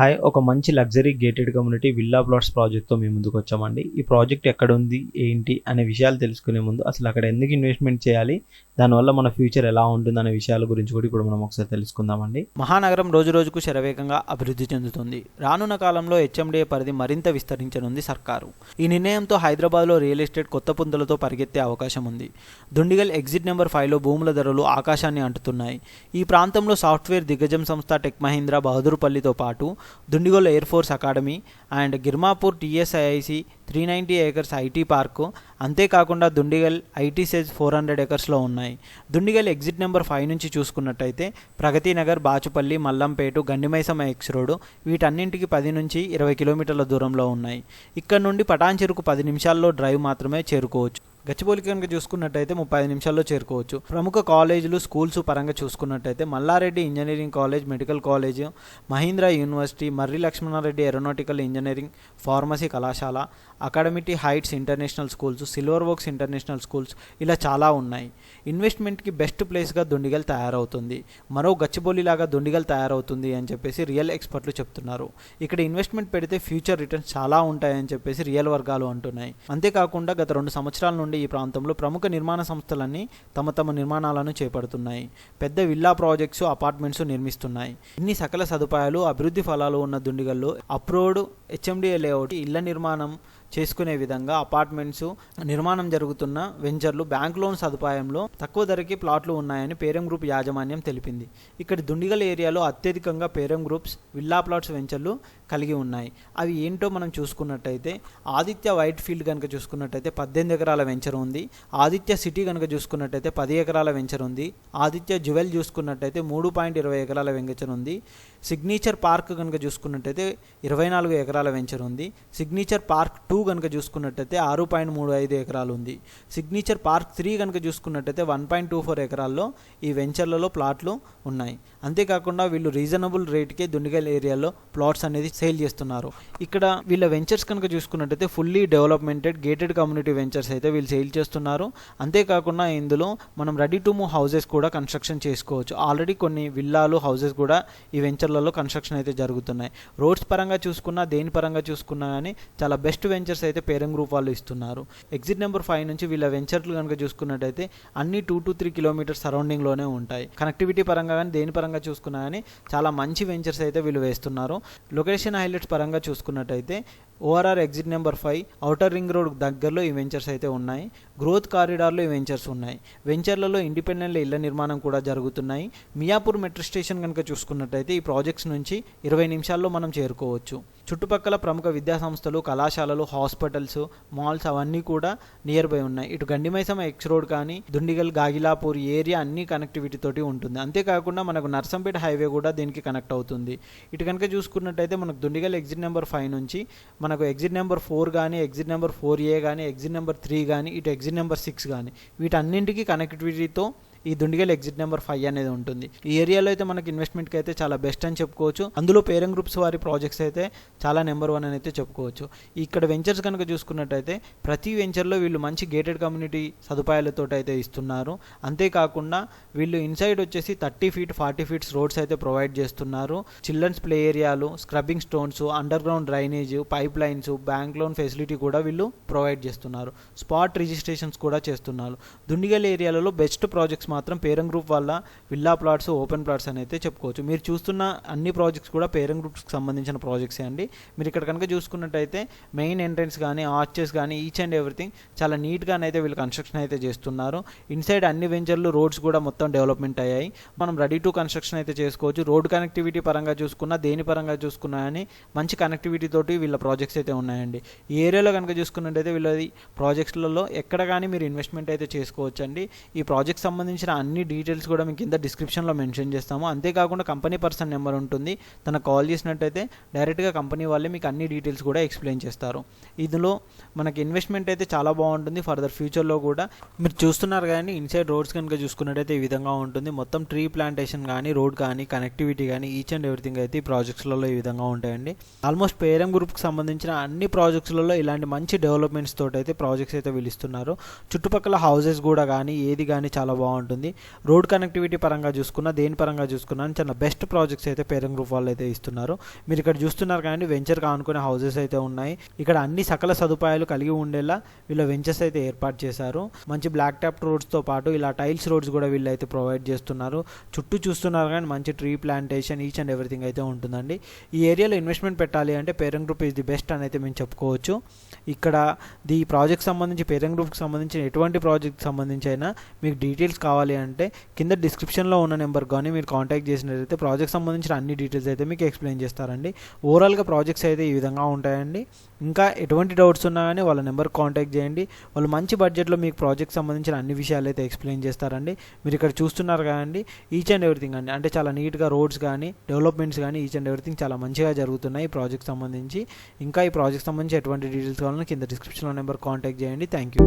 hi ఒక మంచి luxury gated community villa plots ప్రాజెక్ట్తో మేము ముందుకు వచ్చామండి. ఈ ప్రాజెక్ట్ ఎక్కడ ఉంది ఏంటి అనే విషయాలు తెలుసుకునే ముందు అసలు అక్కడ ఎందుకు ఇన్వెస్ట్మెంట్ చేయాలి దానివల్ల మన ఫ్యూచర్ ఎలా ఉంటుంది అనే విషయాల గురించి కూడా ఇప్పుడు మనం ఒకసారి తెలుసుకుందామండి. మహానగరం రోజు రోజుకు శరవేగంగా అభివృద్ధి చెందుతుంది. రానున్న కాలంలో హెచ్ఎండిఏ పరిధి మరింత విస్తరించనుంది సర్కారు. ఈ నిర్ణయంతో హైదరాబాద్లో రియల్ ఎస్టేట్ కొత్త పుంతలతో పరిగెత్తే అవకాశం ఉంది. దుండిగల్ ఎగ్జిట్ నెంబర్ ఫైవ్లో భూముల ధరలు ఆకాశాన్ని అంటుతున్నాయి. ఈ ప్రాంతంలో సాఫ్ట్వేర్ దిగ్గజం సంస్థ టెక్ మహీంద్రా బహదూర్పల్లితో పాటు Dundigal air force academy and Girmapur TSIIC three ninety acres IT park. అంతేకాకుండా Dundigal IT SEZ four hundred ఏకర్స్లో ఉన్నాయి. దుండిగల్ ఎగ్జిట్ నెంబర్ ఫైవ్ నుంచి చూసుకున్నట్టయితే ప్రగతి నగర్ బాచుపల్లి మల్లంపేటు గండిమైసమ్మ ఎక్స్ రోడ్ వీటన్నింటికి పది నుంచి ఇరవై కిలోమీటర్ల దూరంలో ఉన్నాయి. ఇక్కడ నుండి పటాన్ చెరుకు పది నిమిషాల్లో డ్రైవ్ మాత్రమే చేరుకోవచ్చు. గచ్చిబౌలి కనుక చూసుకున్నట్టయితే ముప్పై నిమిషాల్లో చేరుకోవచ్చు. ప్రముఖ కాలేజీలు స్కూల్స్ పరంగా చూసుకున్నట్టయితే Mallareddy engineering college medical college Mahindra university Marri Lakshmanareddy aeronautical engineering pharmacy కళాశాల academic heights international schools silver oaks international schools ఇలా చాలా ఉన్నాయి. ఇన్వెస్ట్మెంట్కి బెస్ట్ ప్లేస్గా దొండిగల్ తయారవుతుంది. మరో గచ్చిబౌలిలాగా దొండిగల్ తయారవుతుంది అని చెప్పేసి రియల్ ఎక్స్పర్ట్లు చెప్తున్నారు. ఇక్కడ ఇన్వెస్ట్మెంట్ పెడితే ఫ్యూచర్ రిటర్న్స్ చాలా ఉంటాయని చెప్పేసి రియల్ వర్గాలు అంటున్నాయి. అంతేకాకుండా గత రెండు సంవత్సరాల నుండి ఈ ప్రాంతంలో ప్రముఖ నిర్మాణ సంస్థలన్నీ తమ తమ నిర్మాణాలను చేపడుతున్నాయి. పెద్ద విల్లా ప్రాజెక్ట్స్ అపార్ట్మెంట్స్ నిర్మిస్తున్నాయి. ఇన్ని సకల సదుపాయాలు అభివృద్ధి ఫలాలు ఉన్న దుండిగల్లో అప్రోడ్ హెచ్ఎండిఏ లేఅవుట్ ఇళ్ళ నిర్మాణం చేసుకునే విధంగా అపార్ట్మెంట్స్ నిర్మాణం జరుగుతున్న వెంచర్లు బ్యాంక్ లోన్ సదుపాయంలో తక్కువ ధరకి ప్లాట్లు ఉన్నాయని పేరం గ్రూప్ యాజమాన్యం తెలిపింది. ఇక్కడ దుండిగల్ ఏరియాలో అత్యధికంగా పేరం గ్రూప్స్ విల్లా ప్లాట్స్ వెంచర్లు కలిగి ఉన్నాయి. అవి ఏంటో మనం చూసుకున్నట్టయితే ఆదిత్య వైట్ ఫీల్డ్ కనుక చూసుకున్నట్టయితే పద్దెనిమిది ఎకరాల వెంచర్ ఉంది. ఆదిత్య సిటీ కనుక చూసుకున్నట్టయితే పది ఎకరాల వెంచర్ ఉంది. ఆదిత్య జ్యువెల్ చూసుకున్నట్టయితే మూడు పాయింట్ ఇరవై ఎకరాల వెంచర్ ఉంది. సిగ్నేచర్ పార్క్ కనుక చూసుకున్నట్టయితే ఇరవై నాలుగు ఎకరాల వెంచర్ ఉంది. సిగ్నేచర్ పార్క్ టూ కనుక చూసుకున్నట్టయితే ఆరు పాయింట్ మూడు ఐదు ఎకరాలు ఉంది. సిగ్నేచర్ పార్క్ త్రీ కనుక చూసుకున్నట్టయితే వన్ పాయింట్ టూ ఫోర్ ఎకరాల్లో ఈ వెంచర్లలో ప్లాట్లు ఉన్నాయి. అంతేకాకుండా వీళ్ళు రీజనబుల్ రేట్కే దుండిగల్ ఏరియాలో ప్లాట్స్ అనేది సేల్ చేస్తున్నారు. ఇక్కడ వీళ్ళ వెంచర్స్ కనుక చూసుకున్నట్టయితే fully developmented gated community ventures అయితే వీళ్ళు సేల్ చేస్తున్నారు. అంతేకాకుండా ఇందులో మనం రెడీ టు మూవ్ హౌసెస్ కూడా కన్స్ట్రక్షన్ చేసుకోవచ్చు. ఆల్రెడీ కొన్ని విల్లాలు హౌసెస్ కూడా ఈ వెంచర్ వెంచర్లలో కన్స్ట్రక్షన్ అయితే జరుగుతున్నాయి. రోడ్స్ పరంగా చూసుకున్నా దేని పరంగా చూసుకున్నా కానీ చాలా బెస్ట్ వెంచర్స్ అయితే పేరెంట్ గ్రూప్ వాళ్ళు ఇస్తున్నారు. ఎగ్జిట్ నెంబర్ ఫైవ్ నుంచి వీళ్ళ వెంచర్లు కనుక చూసుకున్నట్టయితే అన్ని టూ టు త్రీ కిలోమీటర్స్ సరౌండింగ్లోనే ఉంటాయి. కనెక్టివిటీ పరంగా కానీ దేని పరంగా చూసుకున్నా కానీ చాలా మంచి వెంచర్స్ అయితే వీళ్ళు వేస్తున్నారు. లొకేషన్ హైలైట్స్ పరంగా చూసుకున్నట్టయితే ORR exit number five outer ring road దగ్గరలో ఈ వెంచర్స్ అయితే ఉన్నాయి. గ్రోత్ కారిడార్లో ఈ వెంచర్స్ ఉన్నాయి. వెంచర్లలో ఇండిపెండెంట్ ఇళ్ళ నిర్మాణం కూడా జరుగుతున్నాయి. మియాపూర్ మెట్రో స్టేషన్ కనుక చూసుకున్నట్టయితే ఈ ప్రాజెక్ట్స్ నుంచి ఇరవై నిమిషాల్లో మనం చేరుకోవచ్చు. చుట్టుపక్కల ప్రముఖ విద్యా సంస్థలు కళాశాలలు హాస్పిటల్స్ మాల్స్ అవన్నీ కూడా నియర్ బై ఉన్నాయి. ఇటు గండిమైసమ ఎక్స్ రోడ్ కానీ దుండిగల్ గాగిలాపూర్ ఏరియా అన్ని కనెక్టివిటీ తోటి ఉంటుంది. అంతేకాకుండా మనకు నర్సంపేట హైవే కూడా దీనికి కనెక్ట్ అవుతుంది. ఇటు కనుక చూసుకున్నట్టయితే మనకు దుండిగల్ ఎగ్జిట్ నెంబర్ ఫైవ్ నుంచి మన మనకు ఎగ్జిట్ నెంబర్ ఫోర్ కానీ ఎగ్జిట్ నెంబర్ ఫోర్ ఏ కానీ ఎగ్జిట్ నెంబర్ త్రీ కానీ ఇటు ఎగ్జిట్ నెంబర్ సిక్స్ కానీ వీటన్నింటికి కనెక్టివిటీతో ఈ దుండిగల్ ఎగ్జిట్ నెంబర్ ఫైవ్ అనేది ఉంటుంది. ఈ ఏరియాలో అయితే మనకి ఇన్వెస్ట్మెంట్కి అయితే చాలా బెస్ట్ అని చెప్పుకోవచ్చు. అందులో పేరెంట్ గ్రూప్స్ వారి ప్రాజెక్ట్స్ అయితే చాలా నెంబర్ వన్ అని అయితే చెప్పుకోవచ్చు. ఇక్కడ వెంచర్స్ కనుక చూసుకున్నట్టయితే ప్రతి వెంచర్లో వీళ్ళు మంచి గేటెడ్ కమ్యూనిటీ సదుపాయాలతో అయితే ఇస్తున్నారు. అంతేకాకుండా వీళ్ళు ఇన్సైడ్ వచ్చేసి thirty feet forty feets roads అయితే ప్రొవైడ్ చేస్తున్నారు. చిల్డ్రన్స్ ప్లే ఏరియాలు scrubbing stones underground drainage pipelines bank loan facility కూడా వీళ్ళు ప్రొవైడ్ చేస్తున్నారు. స్పాట్ రిజిస్ట్రేషన్స్ కూడా చేస్తున్నారు. దుండిగల్ ఏరియాలలో బెస్ట్ ప్రాజెక్ట్స్ మాత్రం పేరం గ్రూప్ వల్ల విల్లా ప్లాట్స్ ఓపెన్ ప్లాట్స్ అని అయితే చెప్పుకోవచ్చు. మీరు చూస్తున్న అన్ని ప్రాజెక్ట్స్ కూడా పేరం గ్రూప్స్కి సంబంధించిన ప్రాజెక్ట్సే అండి. మీరు ఇక్కడ కనుక చూసుకున్నట్టయితే మెయిన్ ఎంట్రెన్స్ కానీ ఆర్చెస్ కానీ ఈచ్ అండ్ ఎవ్రీథింగ్ చాలా నీట్గానైతే వీళ్ళు కన్స్ట్రక్షన్ అయితే చేస్తున్నారు. ఇన్సైడ్ అన్ని వెంచర్లు రోడ్స్ కూడా మొత్తం డెవలప్మెంట్ అయ్యాయి. మనం రెడీ టు కన్స్ట్రక్షన్ అయితే చేసుకోవచ్చు. రోడ్ కనెక్టివిటీ పరంగా చూసుకున్నా దేని పరంగా చూసుకున్నా అని మంచి కనెక్టివిటీ తోటి వీళ్ళ ప్రాజెక్ట్స్ అయితే ఉన్నాయండి. ఈ ఏరియాలో కనుక చూసుకున్నట్టయితే వీళ్ళది ప్రాజెక్ట్స్లలో ఎక్కడ కానీ మీరు ఇన్వెస్ట్మెంట్ అయితే చేసుకోవచ్చండి. ఈ ప్రాజెక్ట్ సంబంధించిన సంబంధించిన అన్ని డీటెయిల్స్ కూడా మీకు కింద డిస్క్రిప్షన్లో మెన్షన్ చేస్తాము. అంతేకాకుండా కంపెనీ పర్సన్ నెంబర్ ఉంటుంది. తన కాల్ చేసినట్టయితే డైరెక్ట్గా కంపెనీ వాళ్ళే మీకు అన్ని డీటెయిల్స్ కూడా ఎక్స్ప్లెయిన్ చేస్తారు. ఇందులో మనకి ఇన్వెస్ట్మెంట్ అయితే చాలా బాగుంటుంది. ఫర్దర్ ఫ్యూచర్లో కూడా మీరు చూస్తున్నారు కానీ ఇన్సైడ్ రోడ్స్ కనుక చూసుకున్నట్టయితే ఈ విధంగా ఉంటుంది. మొత్తం ట్రీ ప్లాంటేషన్ కానీ రోడ్ కానీ కనెక్టివిటీ కానీ ఈచ్ అండ్ ఎవ్రీథింగ్ అయితే ఈ ప్రాజెక్ట్స్లలో ఈ విధంగా ఉంటాయండి. ఆల్మోస్ట్ పేరం గ్రూప్కి సంబంధించిన అన్ని ప్రాజెక్ట్స్లలో ఇలాంటి మంచి డెవలప్మెంట్స్ తోటి అయితే ప్రాజెక్ట్స్ అయితే పిలుస్తున్నారు చుట్టుపక్కల హౌసెస్ కూడా కానీ ఏది కానీ చాలా బాగుంటుంది. రోడ్ కనెక్టివిటీ పరంగా చూసుకున్నా దేని పరంగా చూసుకున్నా చాలా బెస్ట్ ప్రాజెక్ట్స్ అయితే పేరం గ్రూప్ వాళ్ళు అయితే ఇస్తున్నారు. మీరు ఇక్కడ చూస్తున్నారు కానీ వెంచర్ కానుకునే హౌసెస్ అయితే ఉన్నాయి. ఇక్కడ అన్ని సకల సదుపాయాలు కలిగి ఉండేలా వీళ్ళ వెంచర్స్ అయితే ఏర్పాటు చేశారు. మంచి బ్లాక్ టాప్ రోడ్స్తో పాటు ఇలా టైల్స్ రోడ్స్ కూడా వీళ్ళు అయితే ప్రొవైడ్ చేస్తున్నారు. చుట్టూ చూస్తున్నారు కానీ మంచి tree plantation each and everything అయితే ఉంటుందండి. ఈ ఏరియాలో ఇన్వెస్ట్మెంట్ పెట్టాలి అంటే parent group is the best అని అయితే మేము చెప్పుకోవచ్చు. ఇక్కడ ది ప్రాజెక్ట్ సంబంధించి పేరెంట్ గ్రూప్కి సంబంధించిన ఎటువంటి ప్రాజెక్ట్ సంబంధించి అయినా మీకు డీటెయిల్స్ కావాలి కావాలి అంటే కింద డిస్క్రిప్షన్లో ఉన్న నెంబర్ కానీ మీరు కాంటాక్ట్ చేసినట్లయితే ప్రాజెక్ట్ సంబంధించిన అన్ని డీటెయిల్స్ అయితే మీకు ఎక్స్ప్లెయిన్ చేస్తారండి. ఓవరాల్గా ప్రాజెక్ట్స్ అయితే ఈ విధంగా ఉంటాయండి. ఇంకా ఎటువంటి డౌట్స్ ఉన్నా కానీ వాళ్ళ నెంబర్ కాంటాక్ట్ చేయండి. వాళ్ళు మంచి బడ్జెట్లో మీకు ప్రాజెక్ట్ సంబంధించిన అన్ని విషయాలు అయితే ఎక్స్ప్లెయిన్ చేస్తారండి. మీరు ఇక్కడ చూస్తున్నారు కదండి ఈచ్ అండ్ ఎవ్రీథింగ్ అండి. అంటే చాలా నీట్గా రోడ్స్ కానీ డెవలప్మెంట్స్ కానీ ఈచ్ అండ్ ఎవ్రీథింగ్ చాలా మంచిగా జరుగుతున్నాయి ఈ ప్రాజెక్ట్ సంబంధించి. ఇంకా ఈ ప్రాజెక్ట్ సంబంధించి ఎటువంటి డీటెయిల్స్ కావాలన్నా కింద డిస్క్రిప్షన్లో నెంబర్ కాంటాక్ట్ చేయండి. Thank you